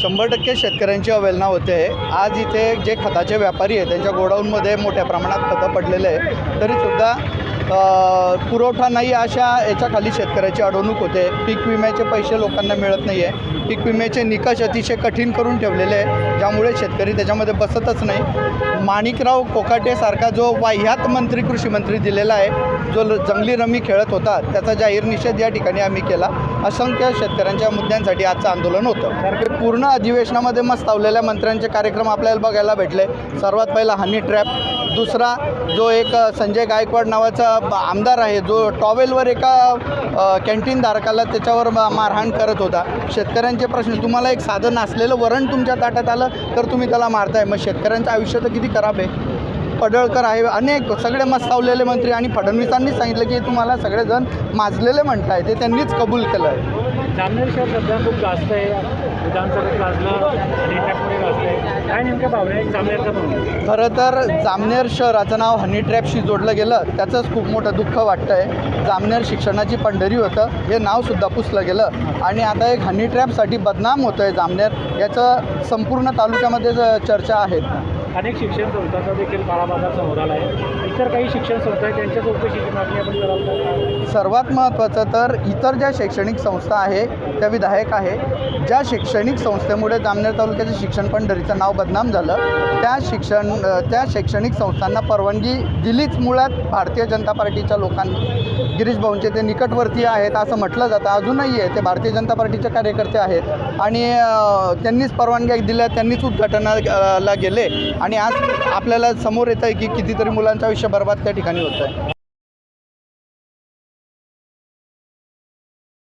शंभर टक्के शेतकऱ्यांची अवेलना होते. आज इथे जे खताचे व्यापारी आहे त्यांच्या गोडाऊनमध्ये मोठ्या प्रमाणात खतं पडलेले आहे तरीसुद्धा पुरवठा नाही अशा याच्याखाली शेतकऱ्याची अडवणूक होते. पीक विम्याचे पैसे लोकांना मिळत नाही आहे पीक विम्याचे निकष अतिशय कठीण करून ठेवलेले आहे ज्यामुळे शेतकरी त्याच्यामध्ये बसतच नाही. माणिकराव कोकाटेसारखा जो वाह्यात मंत्री कृषी मंत्री दिलेला आहे जो ल- जंगली रमी खेळत होता त्याचा जाहीर निषेध या ठिकाणी आम्ही केला. असंख्य शेतकऱ्यांच्या मुद्द्यांसाठी आजचं आंदोलन होतं. हे पूर्ण अधिवेशनामध्ये मस्तावलेल्या मंत्र्यांचे कार्यक्रम आपल्याला बघायला भेटले. सर्वात पहिला हनी ट्रॅप. दुसरा जो एक संजय गायकवाड नावाचा आमदार आहे. जो टॉवेलवर एका कॅन्टीन धारकाला त्याच्यावर मा- मारहाण करत होता. शेतकऱ्यांचे प्रश्न तुम्हाला एक साधन असलेलं वरण तुमच्या ताटात आलं तर तुम्ही त्याला मारताय. मग शेतकऱ्यांचं आयुष्य तर किती खराब आहे. पडळकर आहे अनेक सगळे मस्तावलेले मंत्री आणि फडणवीसांनी सांगितलं की तुम्हाला सगळेजण माजलेले म्हणताय ते त्यांनीच कबूल केलं आहे जामनेर शहर सध्या खूप जास्त आहे. विधानसभेत गाजलं गाजलं काय नेमक्या भावना आहे? जामनेरचं म्हणून खरं तर जामनेर शहराचं नाव हनी ट्रॅपशी जोडलं गेलं त्याचंच खूप मोठं दुःख वाटतं आहे जामनेर शिक्षणाची पंढरी होतं हे नावसुद्धा पुसलं गेलं. आणि आता एक हनी ट्रॅपसाठी बदनाम होतं आहे जामनेर याचं संपूर्ण तालुक्यामध्ये चर्चा आहेत अनेक शिक्षण संस्थांचा देखील काळाबाजार समोर आला आहे इतर काही शिक्षण संस्था आहेत त्यांच्या चौकशीची मागणी आपण कराल का? सर्वात महत्त्वाचं तर इतर ज्या शैक्षणिक संस्था आहे त्या विधायक आहे ज्या शैक्षणिक संस्थेमुळे जामनेर तालुक्याचं शिक्षण पंढरीचं नाव बदनाम झालं त्या शिक्षण त्या शैक्षणिक संस्थांना परवानगी दिलीच मुळात भारतीय जनता पार्टीच्या लोकांनी. गिरीश भाऊंचे ते निकटवर्तीय आहेत असं म्हटलं जातं अजूनही आहे ते भारतीय जनता पार्टीचे कार्यकर्ते आहेत. आणि त्यांनीच परवानग्या दिल्या त्यांनीच उद्घाटनाला गेले. आणि आज आपल्याला समोर येतं आहे की कितीतरी मुलांचं आयुष्य बर्बाद त्या ठिकाणी होतं आहे